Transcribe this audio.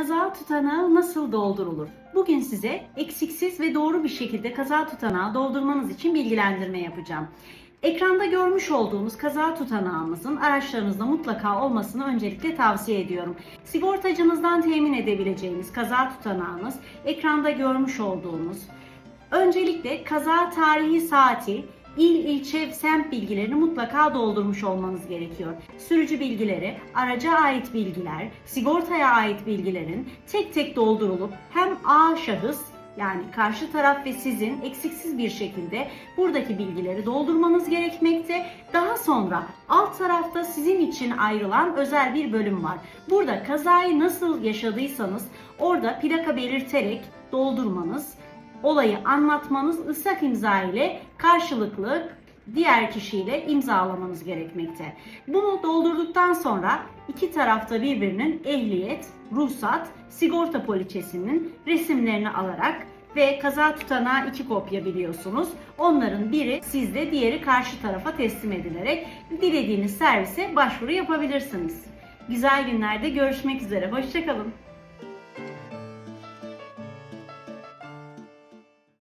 kaza tutanağı nasıl doldurulur? Bugün size eksiksiz ve doğru bir şekilde kaza tutanağı doldurmanız için bilgilendirme yapacağım. Ekranda görmüş olduğunuz kaza tutanağımızın araçlarınızda mutlaka olmasını öncelikle tavsiye ediyorum. Sigortacınızdan temin edebileceğiniz kaza tutanağınız ekranda görmüş olduğunuz Öncelikle kaza tarihi saati, il, ilçe, semt bilgilerini mutlaka doldurmuş olmanız gerekiyor. Sürücü bilgileri, araca ait bilgiler, sigortaya ait bilgilerin tek tek doldurulup hem A şahıs yani karşı taraf ve sizin eksiksiz bir şekilde buradaki bilgileri doldurmanız gerekmekte. Daha sonra alt tarafta sizin için ayrılan özel bir bölüm var. Burada kazayı nasıl yaşadıysanız orada plaka belirterek doldurmanız olayı anlatmanız ıslak imza ile karşılıklı diğer kişiyle imzalamanız gerekmekte. Bunu doldurduktan sonra iki tarafta birbirinin ehliyet, ruhsat, sigorta poliçesinin resimlerini alarak ve kaza tutanağı iki kopya biliyorsunuz. Onların biri sizde, diğeri karşı tarafa teslim edilerek dilediğiniz servise başvuru yapabilirsiniz. Güzel günlerde görüşmek üzere. Hoşçakalın.